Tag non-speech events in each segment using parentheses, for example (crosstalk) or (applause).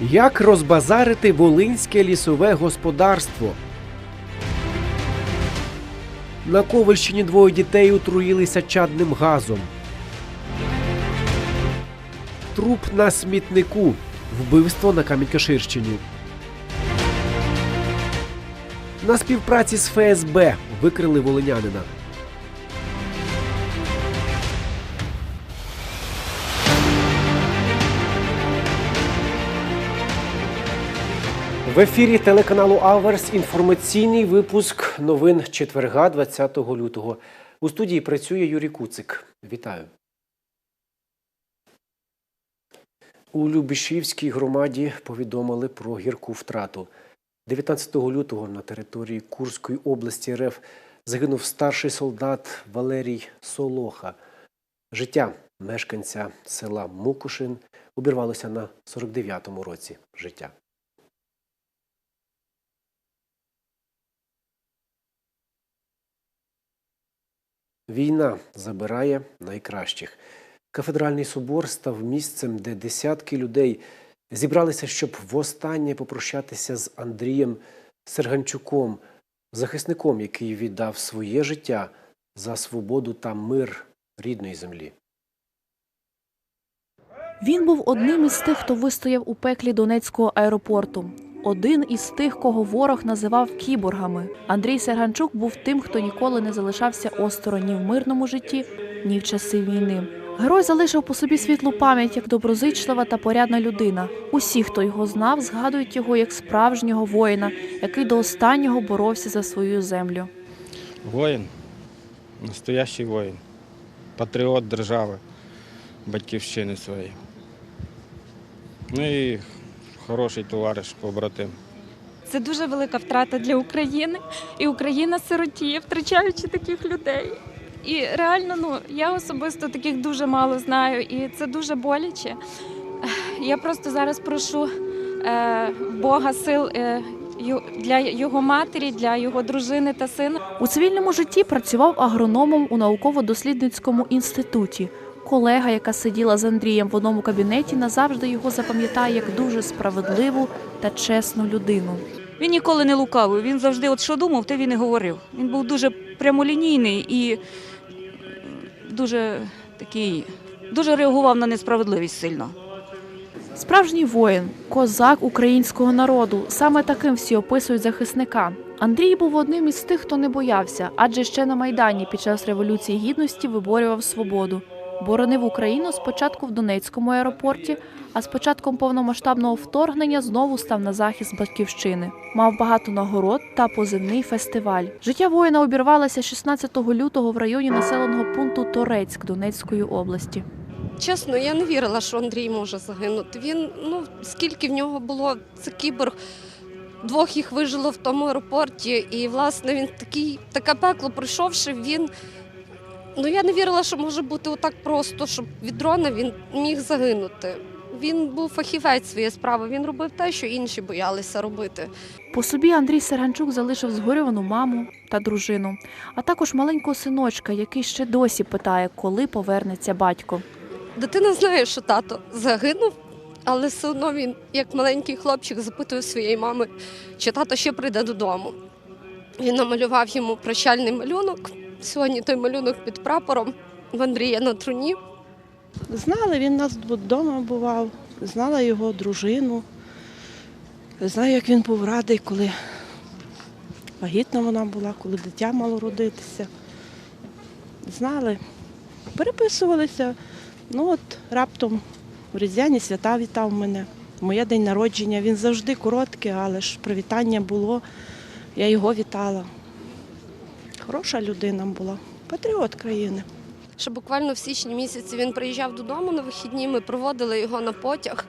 Як розбазарити волинське лісове господарство? На Ковальщині двоє дітей отруїлися чадним газом. Труп на смітнику. Вбивство на Камінькаширщині. На співпраці з ФСБ викрили волинянина. В ефірі телеканалу Аверс інформаційний випуск новин четверга 20 лютого. У студії працює Юрій Куцик. Вітаю. У Любішівській громаді повідомили про гірку втрату. 19 лютого на території Курської області РФ загинув старший солдат Валерій Солоха. Життя мешканця села Мукушин обірвалося на 49-му році життя. Війна забирає найкращих. Кафедральний собор став місцем, де десятки людей зібралися, щоб востаннє попрощатися з Андрієм Серганчуком, захисником, який віддав своє життя за свободу та мир рідної землі. Він був одним із тих, хто вистояв у пеклі Донецького аеропорту. Один із тих, кого ворог називав кіборгами. Андрій Серганчук був тим, хто ніколи не залишався осторонь ні в мирному житті, ні в часи війни. Герой залишив по собі світлу пам'ять як доброзичлива та порядна людина. Усі, хто його знав, згадують його як справжнього воїна, який до останнього боровся за свою землю. Воїн, настоящий воїн, патріот держави, батьківщини своєї. Ну і хороший товариш, побратим. Це дуже велика втрата для України, і Україна сиротіє, втрачаючи таких людей. І реально, ну я особисто таких дуже мало знаю, і це дуже боляче. Я просто зараз прошу е, Бога сил е, для його матері, для його дружини та сина. У цивільному житті працював агрономом у науково-дослідницькому інституті. Колега, яка сиділа з Андрієм в одному кабінеті, назавжди його запам'ятає як дуже справедливу та чесну людину. Він ніколи не лукавив. Він завжди, от що думав, те він і говорив. Він був дуже прямолінійний і дуже такий, дуже реагував на несправедливість сильно. Справжній воїн, козак українського народу. Саме таким всі описують захисника. Андрій був одним із тих, хто не боявся, адже ще на майдані під час революції гідності виборював свободу. Боронив Україну спочатку в Донецькому аеропорті, а з початком повномасштабного вторгнення знову став на захист батьківщини. Мав багато нагород та позивний фестиваль. Життя воїна обірвалося 16 лютого в районі населеного пункту Торецьк Донецької області. Чесно, я не вірила, що Андрій може загинути. Він, ну, скільки в нього було, це кіборг. Двох їх вижило в тому аеропорті, і, власне, він такий, таке пекло пройшовши, він. Ну, я не вірила, що може бути отак просто, щоб від дрона він міг загинути. Він був фахівець своєї справи, він робив те, що інші боялися робити. По собі Андрій Серганчук залишив згорювану маму та дружину, а також маленького синочка, який ще досі питає, коли повернеться батько. Дитина знає, що тато загинув, але все одно він, як маленький хлопчик, запитує своєї мами, чи тато ще прийде додому. Він намалював йому прощальний малюнок. Сьогодні той малюнок під прапором в Андрія на труні. Знали, він у нас вдома бував, знала його дружину. Знаю, як він був радий, коли вагітна вона була, коли дитя мало родитися. Знали, переписувалися. Ну от раптом в Різдвяні свята вітав мене. Моє день народження. Він завжди короткий, але ж привітання було. Я його вітала. Хороша людина була, патріот країни. Що буквально в січні місяці він приїжджав додому на вихідні, ми проводили його на потяг.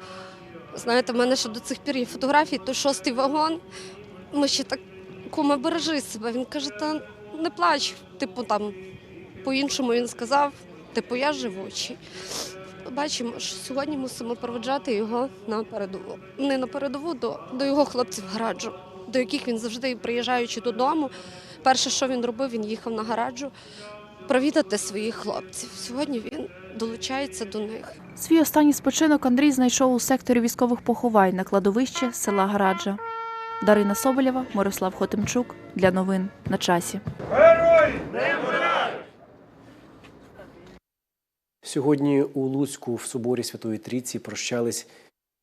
Знаєте, в мене ще до цих пір є фотографії, то шостий вагон. Ми ще так, кума, бережи себе. Він каже, та не плач. Типу, там, по-іншому він сказав, типу, я живучий. Бачимо, що сьогодні мусимо проведжати його на передову. Не на передову, до, до його хлопців гараджу, до яких він завжди, приїжджаючи додому, перше, що він робив, він їхав на гараджу провідати своїх хлопців. Сьогодні він долучаються до них. Свій останній спочинок Андрій знайшов у секторі військових поховань на кладовищі села Граджа. Дарина Соболєва, Мирослав Хотимчук для новин на часі. Сьогодні у Луцьку в соборі Святої Трійці прощались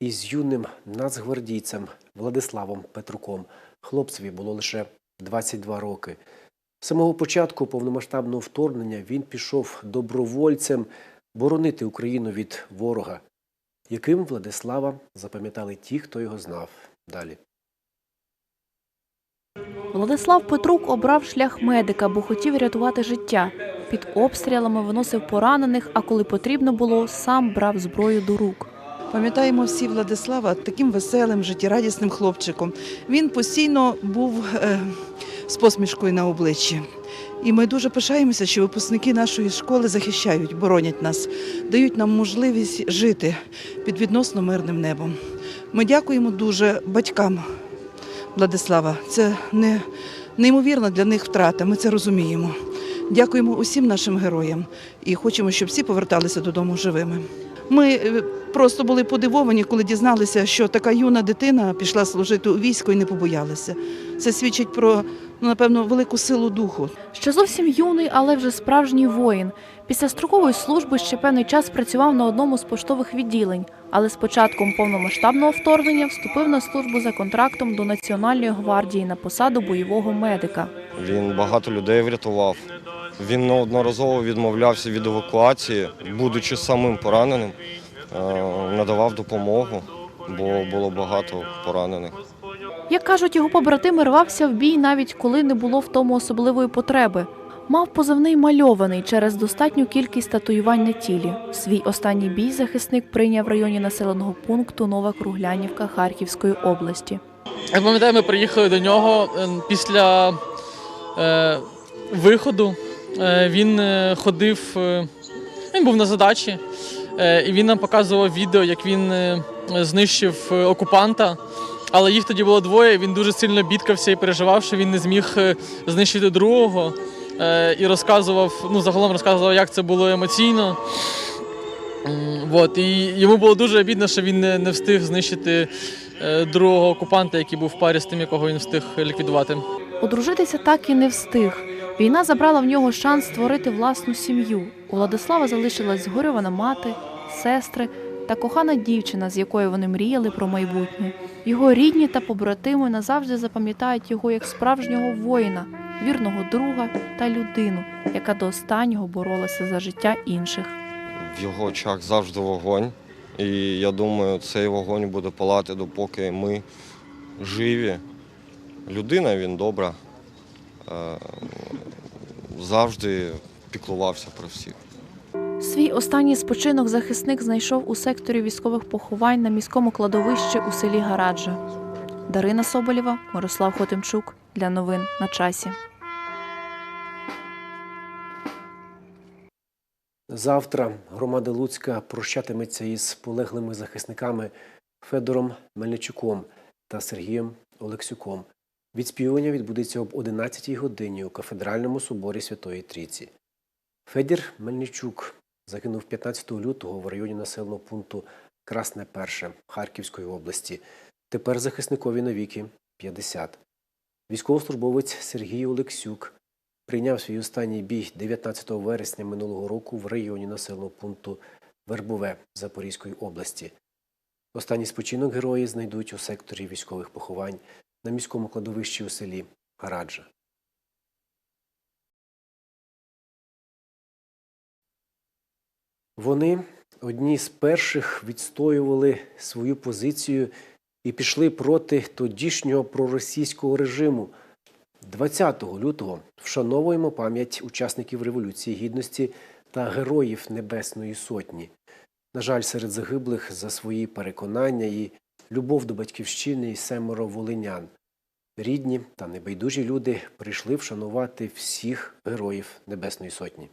із юним нацгвардійцем Владиславом Петруком. Хлопцеві було лише 22 роки. З самого початку повномасштабного вторгнення він пішов добровольцем боронити Україну від ворога, яким Владислава запам'ятали ті, хто його знав. Далі. Владислав Петрук обрав шлях медика, бо хотів рятувати життя. Під обстрілами виносив поранених, а коли потрібно було, сам брав зброю до рук. Пам'ятаємо всі Владислава таким веселим, життєрадісним хлопчиком. Він постійно був е, з посмішкою на обличчі. І ми дуже пишаємося, що випускники нашої школи захищають, боронять нас, дають нам можливість жити під відносно мирним небом. Ми дякуємо дуже батькам Владислава. Це не, неймовірна для них втрата, ми це розуміємо. Дякуємо усім нашим героям і хочемо, щоб всі поверталися додому живими. Ми е, просто були подивовані, коли дізналися, що така юна дитина пішла служити у військо і не побоялася. Це свідчить про ну, напевно велику силу духу. Ще зовсім юний, але вже справжній воїн. Після строкової служби ще певний час працював на одному з поштових відділень, але з початком повномасштабного вторгнення вступив на службу за контрактом до Національної гвардії на посаду бойового медика. Він багато людей врятував. Він неодноразово відмовлявся від евакуації, будучи самим пораненим, надавав допомогу, бо було багато поранених. Як кажуть, його побратими рвався в бій навіть коли не було в тому особливої потреби. Мав позивний мальований через достатню кількість татуювань на тілі. Свій останній бій захисник прийняв в районі населеного пункту Нова Круглянівка Харківської області. Я пам'ятаю, ми приїхали до нього е, після е, виходу. Е, він е, ходив, е, він був на задачі, е, і він нам показував відео, як він е, знищив е, окупанта. Але їх тоді було двоє. Він дуже сильно бідкався і переживав, що він не зміг е, знищити другого. Е, і розказував, ну загалом розказував, як це було емоційно. М, Вот, і йому було дуже обідно, що він не, встиг знищити е, другого окупанта, який був в парі з тим, якого він встиг ліквідувати. Одружитися так і не встиг. Війна забрала в нього шанс створити власну сім'ю. У Владислава залишилась згорювана мати, сестри та кохана дівчина, з якою вони мріяли про майбутнє. Його рідні та побратими назавжди запам'ятають його як справжнього воїна, вірного друга та людину, яка до останнього боролася за життя інших. В його очах завжди вогонь. І я думаю, цей вогонь буде палати, допоки ми живі. Людина він добра. Е, Завжди піклувався про всіх. Свій останній спочинок захисник знайшов у секторі військових поховань на міському кладовищі у селі Гараджа. Дарина Соболєва, Мирослав Хотимчук для новин на часі. Завтра громада Луцька прощатиметься із полеглими захисниками Федором Мельничуком та Сергієм Олексюком. Відспівання відбудеться об 11-й годині у кафедральному соборі Святої Трійці. Федір Мельничук загинув 15 лютого в районі населеного пункту Красне Перше Харківської області. Тепер захисникові навіки 50. Військовослужбовець Сергій Олексюк прийняв свій останній бій 19 вересня минулого року в районі населеного пункту Вербове Запорізької області. Останній спочинок герої знайдуть у секторі військових поховань на міському кладовищі у селі Гараджа. Вони одні з перших відстоювали свою позицію і пішли проти тодішнього проросійського режиму. 20 лютого вшановуємо пам'ять учасників Революції Гідності та героїв Небесної Сотні. На жаль, серед загиблих за свої переконання і любов до батьківщини і семеро волинян. Рідні та небайдужі люди прийшли вшанувати всіх героїв Небесної Сотні.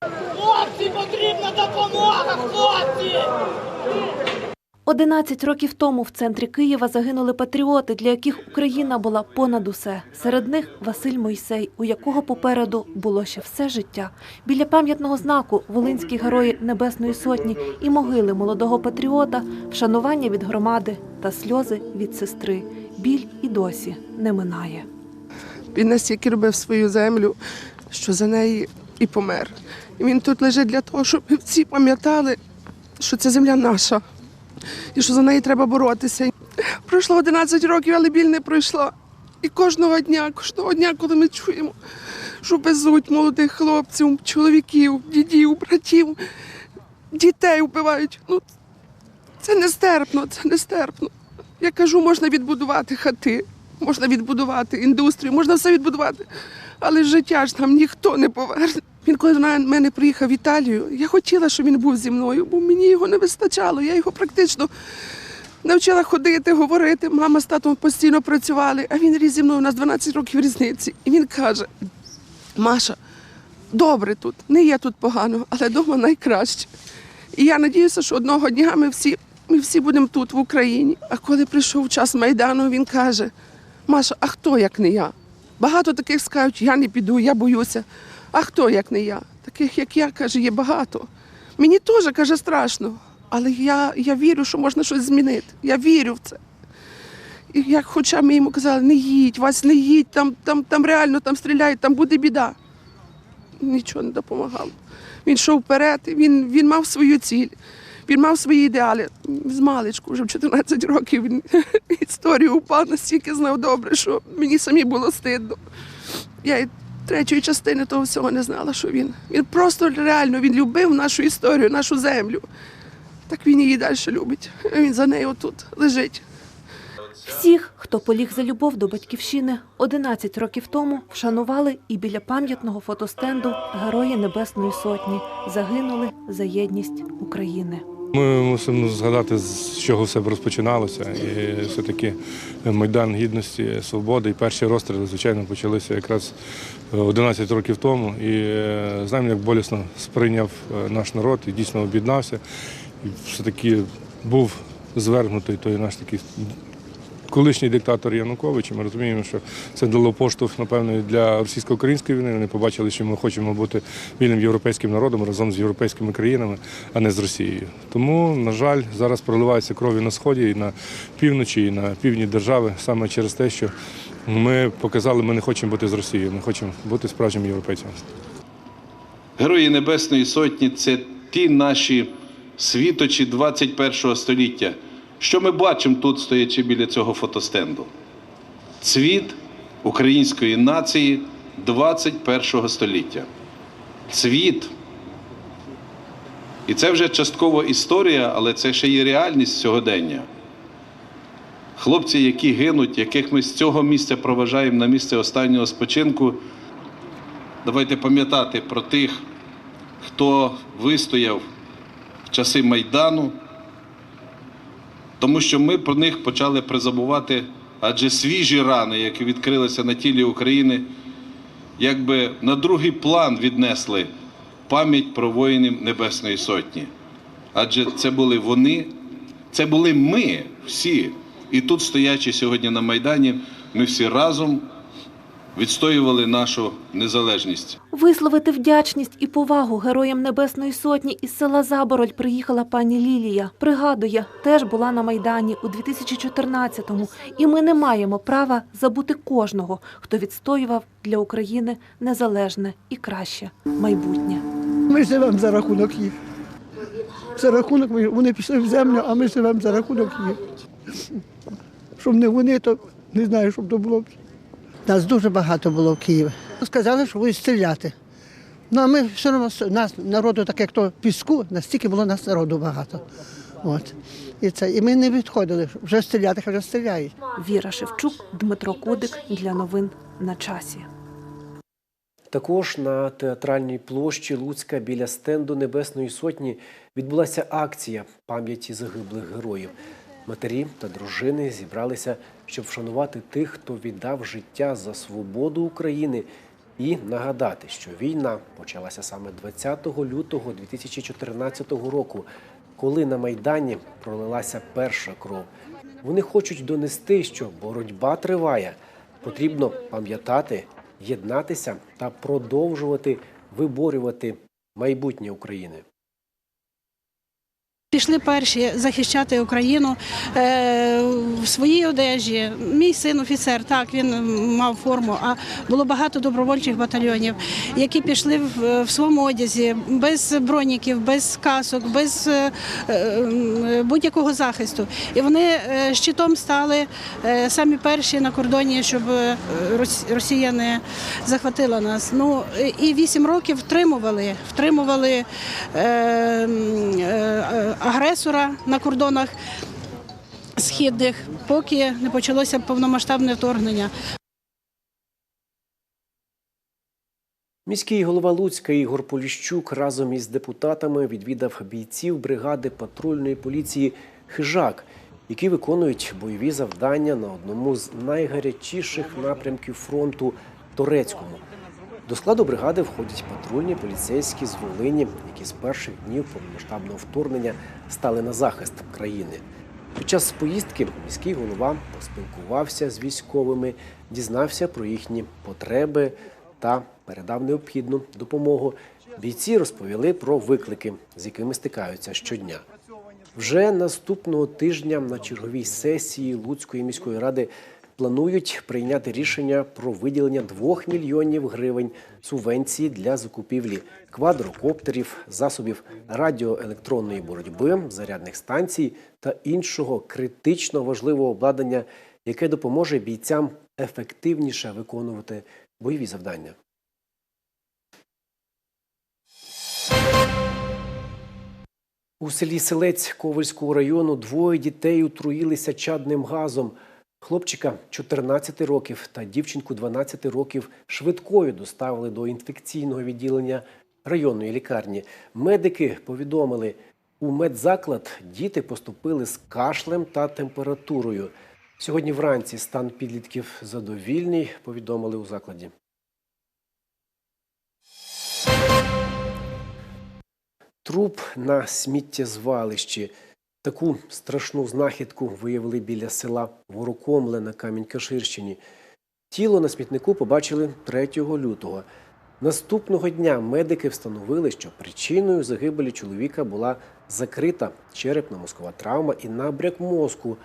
Хлопці, потрібна допомога, хлопці! 11 років тому в центрі Києва загинули патріоти, для яких Україна була понад усе. Серед них Василь Мойсей, у якого попереду було ще все життя. Біля пам'ятного знаку Волинські герої Небесної Сотні і могили молодого патріота, вшанування від громади та сльози від сестри. Біль і досі не минає. Він настільки любив свою землю, що за неї і помер. І він тут лежить для того, щоб всі пам'ятали, що ця земля наша, і що за неї треба боротися. Пройшло 11 років, але біль не пройшла. І кожного дня, кожного дня, коли ми чуємо, що везуть молодих хлопців, чоловіків, дідів, братів, дітей вбивають. Ну, це нестерпно, це нестерпно. Я кажу, можна відбудувати хати, можна відбудувати індустрію, можна все відбудувати. Але життя ж нам ніхто не поверне. Він коли до мене приїхав в Італію, я хотіла, щоб він був зі мною, бо мені його не вистачало. Я його практично навчила ходити, говорити. Мама з татом постійно працювали, а він ріс зі мною, у нас 12 років різниці. І він каже: Маша, добре тут, не є тут погано, але вдома найкраще. І я надіюся, що одного дня ми всі, ми всі будемо тут, в Україні. А коли прийшов час Майдану, він каже: Маша, а хто як не я? Багато таких скажуть, я не піду, я боюся. А хто як не я? Таких, як я, каже, є багато. Мені теж каже страшно, але я, я вірю, що можна щось змінити. Я вірю в це. І як хоча ми йому казали, не їдь, Вась, не їдь, там, там, там реально там стріляють, там буде біда. Нічого не допомагало. Він йшов вперед, він, він мав свою ціль, він мав свої ідеали. З маличку, вже в 14 років він (laughs) історію упав настільки знав добре, що мені самі було стидно. Я третьої частини того всього не знала, що він. Він просто реально він любив нашу історію, нашу землю. Так він її далі любить. Він за нею тут лежить. Всіх, хто поліг за любов до батьківщини, 11 років тому вшанували і біля пам'ятного фотостенду Герої Небесної Сотні загинули за єдність України. Ми мусимо згадати, з чого все розпочиналося. І все-таки Майдан Гідності, Свободи і перші розстріли, звичайно, почалися якраз 11 років тому. І е, знаємо, як болісно сприйняв е, наш народ і дійсно об'єднався. І все-таки був звергнутий той наш такий колишній диктатор Янукович. Ми розуміємо, що це дало поштовх, напевно, для російсько-української війни. Вони побачили, що ми хочемо бути вільним європейським народом разом з європейськими країнами, а не з Росією. Тому, на жаль, зараз проливається крові на сході і на півночі, і на півдні держави саме через те, що ми показали, ми не хочемо бути з Росією, ми хочемо бути справжніми європейцями. Герої Небесної Сотні це ті наші світочі 21 століття. Що ми бачимо тут, стоячи біля цього фотостенду? Цвіт української нації 21 століття. Цвіт. І це вже частково історія, але це ще є реальність сьогодення. Хлопці, які гинуть, яких ми з цього місця проважаємо на місце останнього спочинку. Давайте пам'ятати про тих, хто вистояв в часи Майдану, тому що ми про них почали призабувати, адже свіжі рани, які відкрилися на тілі України, якби на другий план віднесли пам'ять про воїнів Небесної Сотні. Адже це були вони, це були ми всі. І тут, стоячи сьогодні на Майдані, ми всі разом відстоювали нашу незалежність. Висловити вдячність і повагу героям Небесної Сотні із села Забороль приїхала пані Лілія. Пригадує, теж була на Майдані у 2014-му. І ми не маємо права забути кожного, хто відстоював для України незалежне і краще майбутнє. Ми живемо за рахунок їх. За рахунок вони пішли в землю, а ми живемо за рахунок їх. Щоб не вони, то не знаю, щоб то було. Нас дуже багато було в Києві. Сказали, що будуть стріляти. Ну а ми все одно нас народу, так як то піску, настільки було нас народу багато. От. І це, і ми не відходили. Вже стріляти, хай вже стріляють. Віра Шевчук, Дмитро Кудик для новин на часі. Також на театральній площі Луцька біля стенду Небесної Сотні відбулася акція пам'яті загиблих героїв. Матері та дружини зібралися, щоб вшанувати тих, хто віддав життя за свободу України, і нагадати, що війна почалася саме 20 лютого 2014 року. коли на Майдані пролилася перша кров. Вони хочуть донести, що боротьба триває. Потрібно пам'ятати, єднатися та продовжувати виборювати майбутнє України. Пішли перші захищати Україну е, в своїй одежі. Мій син офіцер, так він мав форму. А було багато добровольчих батальйонів, які пішли в, своєму одязі без броніків, без касок, без е, е, будь-якого захисту. І вони щитом стали самі перші на кордоні, щоб Росія не захватила нас. Ну і вісім років втримували, втримували агресора на кордонах східних, поки не почалося повномасштабне вторгнення. Міський голова Луцька Ігор Поліщук разом із депутатами відвідав бійців бригади патрульної поліції Хижак, які виконують бойові завдання на одному з найгарячіших напрямків фронту Торецькому. До складу бригади входять патрульні поліцейські з Волині, які з перших днів повномасштабного вторгнення стали на захист країни. Під час поїздки міський голова поспілкувався з військовими, дізнався про їхні потреби та передав необхідну допомогу. Бійці розповіли про виклики, з якими стикаються щодня. Вже наступного тижня на черговій сесії Луцької міської ради планують прийняти рішення про виділення 2 мільйонів гривень субвенції для закупівлі квадрокоптерів, засобів радіоелектронної боротьби, зарядних станцій та іншого критично важливого обладнання, яке допоможе бійцям ефективніше виконувати бойові завдання. У селі Селець Ковальського району двоє дітей отруїлися чадним газом. Хлопчика 14 років та дівчинку 12 років швидкою доставили до інфекційного відділення районної лікарні. Медики повідомили, у медзаклад діти поступили з кашлем та температурою. Сьогодні вранці стан підлітків задовільний, повідомили у закладі. Труп на сміттєзвалищі. Таку страшну знахідку виявили біля села Ворокомле на Камінь-Каширщині. Тіло на смітнику побачили 3 лютого. Наступного дня медики встановили, що причиною загибелі чоловіка була закрита черепно-мозкова травма і набряк мозку.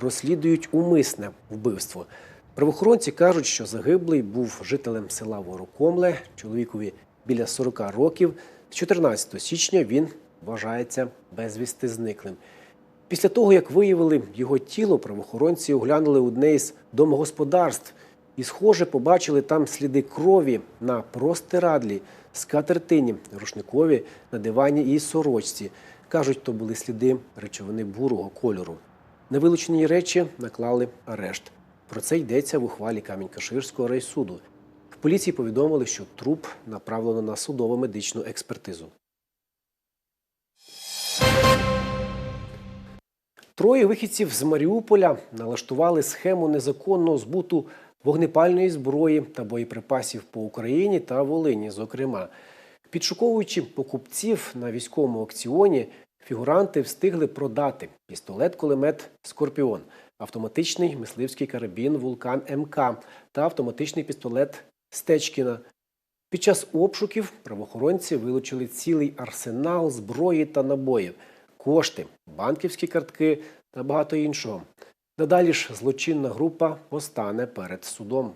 Розслідують умисне вбивство. Правоохоронці кажуть, що загиблий був жителем села Ворокомле, чоловікові біля 40 років. З 14 січня він вважається безвісти зниклим. Після того, як виявили його тіло, правоохоронці оглянули одне із домогосподарств і, схоже, побачили там сліди крові на простирадлі, скатертині, рушникові, на дивані і сорочці. Кажуть, то були сліди речовини бурого кольору. На вилучені речі наклали арешт. Про це йдеться в ухвалі Камінь-Каширського райсуду. В поліції повідомили, що труп направлено на судово-медичну експертизу. Троє вихідців з Маріуполя налаштували схему незаконного збуту вогнепальної зброї та боєприпасів по Україні та Волині. Зокрема, підшуковуючи покупців на військовому аукціоні, фігуранти встигли продати пістолет-кулемет Скорпіон, автоматичний мисливський карабін Вулкан МК та автоматичний пістолет Стечкіна. Під час обшуків правоохоронці вилучили цілий арсенал зброї та набоїв, кошти, банківські картки та багато іншого. Надалі ж злочинна група постане перед судом.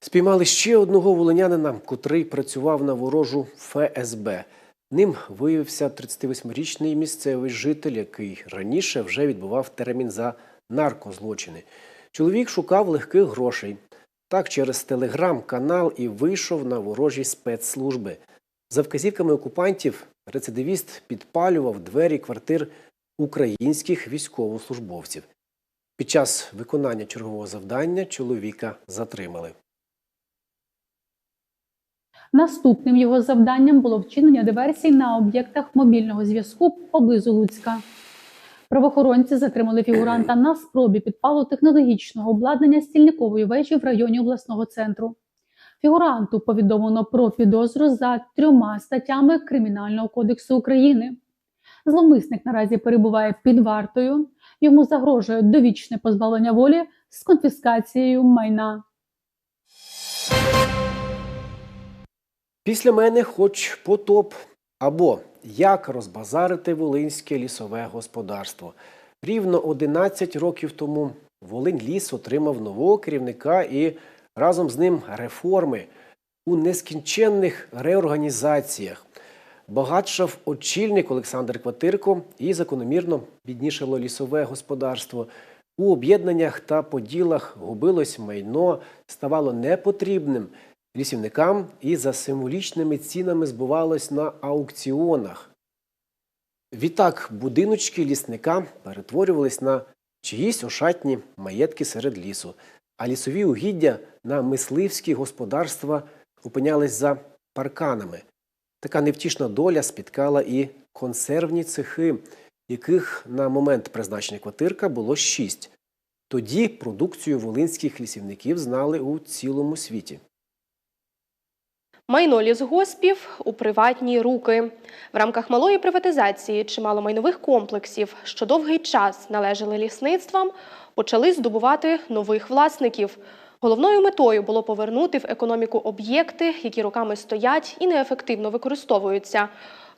Спіймали ще одного волинянина, котрий працював на ворожу ФСБ. Ним виявився 38-річний місцевий житель, який раніше вже відбував термін за наркозлочини. Чоловік шукав легких грошей. Так, через телеграм-канал і вийшов на ворожі спецслужби. За вказівками окупантів, рецидивіст підпалював двері квартир українських військовослужбовців. Під час виконання чергового завдання чоловіка затримали. Наступним його завданням було вчинення диверсій на об'єктах мобільного зв'язку поблизу Луцька. Правоохоронці затримали фігуранта на спробі підпалу технологічного обладнання стільникової вежі в районі обласного центру. Фігуранту повідомлено про підозру за трьома статтями Кримінального кодексу України. Зловмисник наразі перебуває під вартою. Йому загрожує довічне позбавлення волі з конфіскацією майна. Після мене хоч потоп. Або як розбазарити волинське лісове господарство. Рівно 11 років тому Волинь ліс отримав нового керівника і разом з ним реформи у нескінченних реорганізаціях. Багатшав очільник Олександр Кватирко і закономірно біднішало лісове господарство. У об'єднаннях та поділах губилось майно, ставало непотрібним лісівникам і за символічними цінами збувалось на аукціонах. Відтак будиночки лісника перетворювались на чиїсь ошатні маєтки серед лісу, а лісові угіддя на мисливські господарства опинялись за парканами. Така невтішна доля спіткала і консервні цехи, яких на момент призначення квартирка було шість. Тоді продукцію волинських лісівників знали у цілому світі. Майно лісгоспів у приватні руки. В рамках малої приватизації чимало майнових комплексів, що довгий час належали лісництвам, почали здобувати нових власників. Головною метою було повернути в економіку об'єкти, які роками стоять і неефективно використовуються.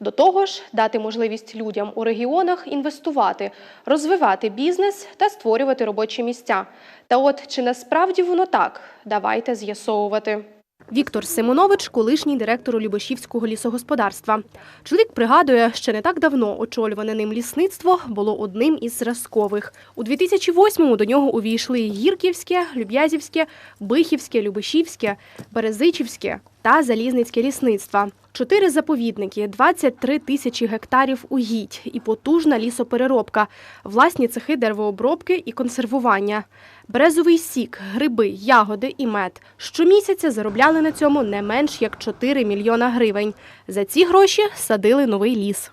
До того ж, дати можливість людям у регіонах інвестувати, розвивати бізнес та створювати робочі місця. Та от чи насправді воно так? Давайте з'ясовувати. Віктор Симонович, колишній директор Любешівського лісогосподарства. Чоловік пригадує, що не так давно очолюване ним лісництво було одним із зразкових. У 2008-му до нього увійшли Гірківське, Люб'язівське, Бихівське, Любешівське, Березичівське та Залізницьке лісництва. Чотири заповідники, 23 тисячі гектарів угідь і потужна лісопереробка, власні цехи деревообробки і консервування. Березовий сік, гриби, ягоди і мед. Щомісяця заробляли на цьому не менш як 4 мільйона гривень. За ці гроші садили новий ліс.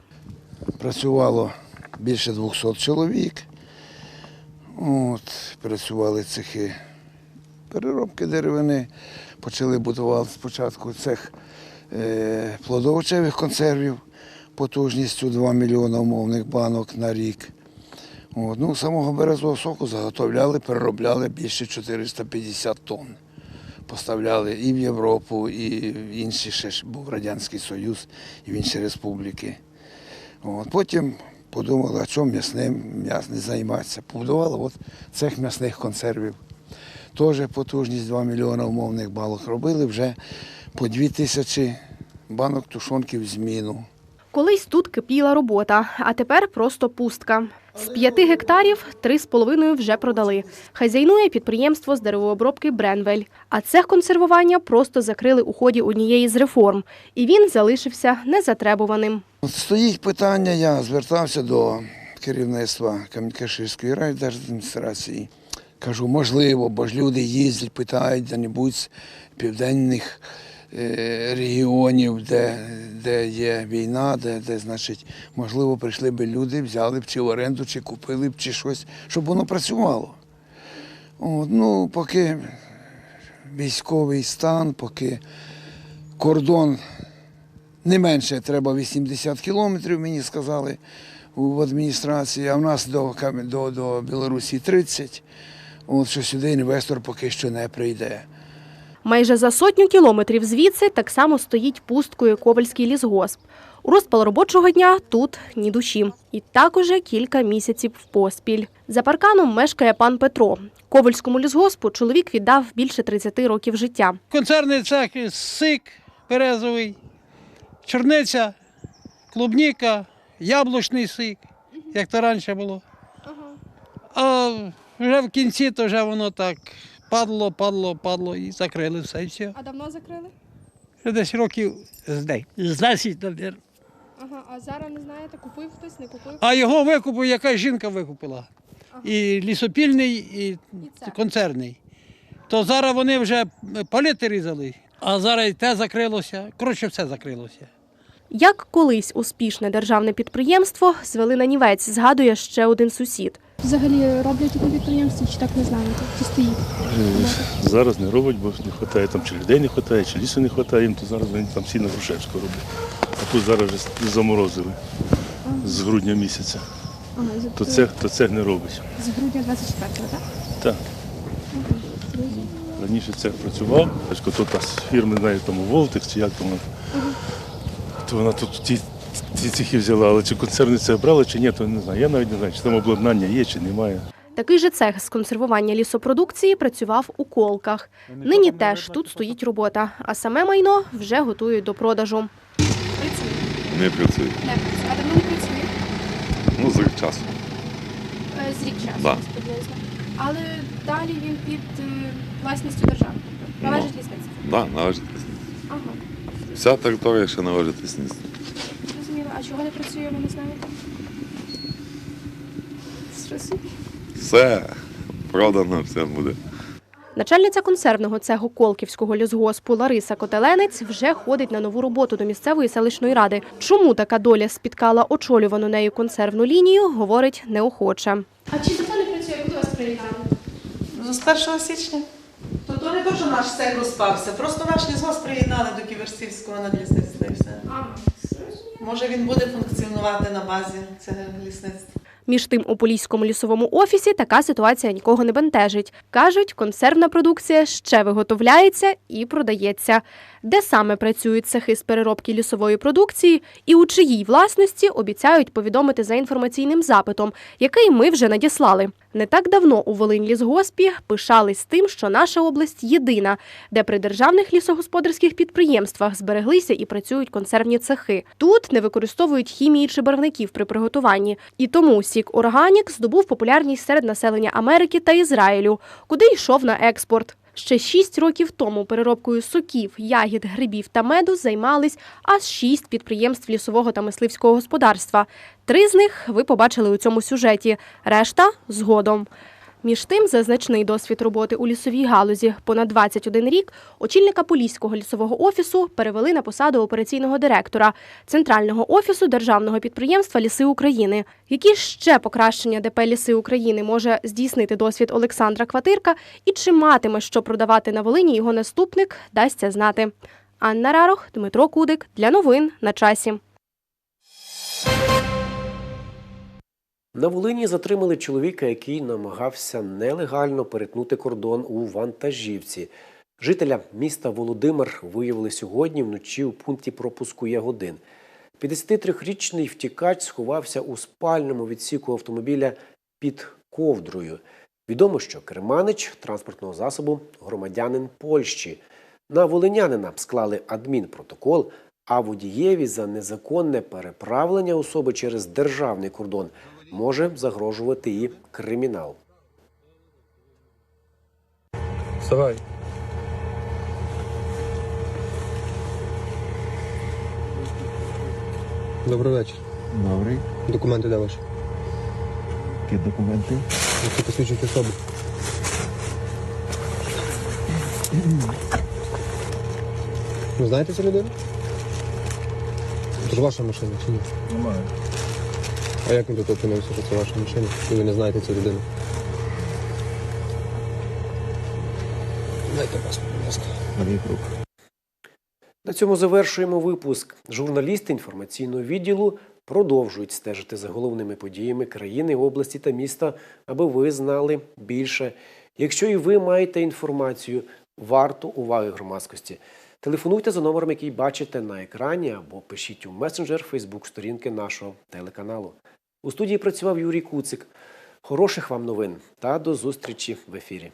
Працювало більше 200 чоловік. От, працювали цехи переробки деревини. Почали будувати спочатку цех плодовочевих консервів потужністю 2 мільйони умовних банок на рік. От, ну, самого березового соку заготовляли, переробляли більше 450 тонн. Поставляли і в Європу, і в інші ще був Радянський Союз, і в інші республіки. От, потім подумали, а чому м'ясним м'яс не займатися. Побудували от цех м'ясних консервів. Теж потужність 2 мільйони умовних балок робили вже по 2 тисячі банок тушонки в зміну. Колись тут кипіла робота, а тепер просто пустка. З п'яти гектарів три з половиною вже продали. Хазяйнує підприємство з деревообробки Бренвель. А цех консервування просто закрили у ході однієї з реформ, і він залишився незатребуваним. Стоїть питання, я звертався до керівництва Кам'янка-Ширської райдержадміністрації. Кажу, можливо, бо ж люди їздять, питають де-небудь південних регіонів, де, де є війна, де, де, значить, можливо, прийшли б люди, взяли б чи в оренду, чи купили б, чи щось, щоб воно працювало. От, ну, поки військовий стан, поки кордон не менше треба 80 кілометрів, мені сказали в адміністрації, а в нас до, до, до Білорусі 30. От що сюди інвестор поки що не прийде. Майже за сотню кілометрів звідси так само стоїть пусткою Ковальський лісгосп. У розпал робочого дня тут ні душі. І так уже кілька місяців поспіль. За парканом мешкає пан Петро. Ковальському лісгоспу чоловік віддав більше 30 років життя. Концерний цех сик березовий, чорниця, клубніка, яблучний сик, як то раніше було. А вже в кінці то вже воно так падло, падло, падло і закрили все і все. А давно закрили? Десь років з день, з 10, мабуть. Ага, а зараз не знаєте, купив хтось, не купив? А його викупив, якась жінка викупила. І лісопільний, і концерний. То зараз вони вже палити різали, а зараз і те закрилося. Коротше, все закрилося. Як колись успішне державне підприємство звели на нівець, згадує ще один сусід. Взагалі роблять такі підприємства, чи так не знаєте? Чи стоїть? Е, Зараз не роблять, бо не вистачає там чи людей не вистачає, чи лісу не вистачає, їм то зараз вони там сильно Грушевську роблять. А тут зараз вже заморозили з грудня місяця. Ага, То це, то це не робить. З грудня 24-го, так? Так. Раніше цех працював, тобто тут та фірми, знаю, там Волтекс чи як там вона. То вона тут ті, ті цехи взяла, але чи концерни це брали, чи ні, то не знаю. Я навіть не знаю, чи там обладнання є, чи немає. Такий же цех з консервування лісопродукції працював у колках. Нині теж тут стоїть робота, а саме майно вже готують до продажу. Не працює. Не працює. А давно не працює? Ну, за часу. Е, З рік часу Да. приблизно. Але далі він під е, власністю держави. Належить лісництву. Да, належить. Ага. Вся територія ще належить лісництву. А чого не працює, ви не знаєте? Зрозуміло. Все продано, все буде. Начальниця консервного цеху Колківського лісгоспу Лариса Котеленець вже ходить на нову роботу до місцевої селищної ради. Чому така доля спіткала очолювану нею консервну лінію, говорить неохоче. А чи давно не працює, коли вас приєднали? З 1 січня. То то не то, що наш цех розпався, просто наш лісгосп приєднали до Ківерцівського надлісництва і все. Може він буде функціонувати на базі цього лісництва. Між тим, у поліському лісовому офісі така ситуація нікого не бентежить. Кажуть, консервна продукція ще виготовляється і продається. Де саме працюють цехи з переробки лісової продукції і у чиїй власності обіцяють повідомити за інформаційним запитом, який ми вже надіслали. Не так давно у Волинь лісгоспі пишались тим, що наша область єдина, де при державних лісогосподарських підприємствах збереглися і працюють консервні цехи. Тут не використовують хімії чи барвників при приготуванні, і тому сік органік здобув популярність серед населення Америки та Ізраїлю, куди йшов на експорт. Ще шість років тому переробкою соків, ягід, грибів та меду займались аж шість підприємств лісового та мисливського господарства. Три з них ви побачили у цьому сюжеті, решта згодом. Між тим, за значний досвід роботи у лісовій галузі понад 21 рік очільника Поліського лісового офісу перевели на посаду операційного директора Центрального офісу державного підприємства Ліси України. Які ще покращення ДП Ліси України може здійснити досвід Олександра Кватирка і чи матиме що продавати на Волині його наступник, дасться знати. Анна Рарох, Дмитро Кудик для новин на часі. На Волині затримали чоловіка, який намагався нелегально перетнути кордон у вантажівці. Жителя міста Володимир виявили сьогодні вночі у пункті пропуску Ягодин. 53-річний втікач сховався у спальному відсіку автомобіля під ковдрою. Відомо, що керманич транспортного засобу громадянин Польщі. На волинянина склали адмінпротокол, а водієві за незаконне переправлення особи через державний кордон може загрожувати і кримінал. Вставай. Добрий вечір. Добрий. Документи де ваші? Які документи? Які посвідчують особу. Ви знаєте цю людину? Це ж ваша машина чи ні? Немає. А як він тут опинився, що це ваша машина? І ви не знаєте цю людину? Дайте паспорт, будь ласка. На цьому завершуємо випуск. Журналісти інформаційного відділу продовжують стежити за головними подіями країни, області та міста, аби ви знали більше. Якщо і ви маєте інформацію, варто уваги громадськості. Телефонуйте за номером, який бачите на екрані, або пишіть у месенджер Фейсбук сторінки нашого телеканалу. У студії працював Юрій Куцик. Хороших вам новин та до зустрічі в ефірі.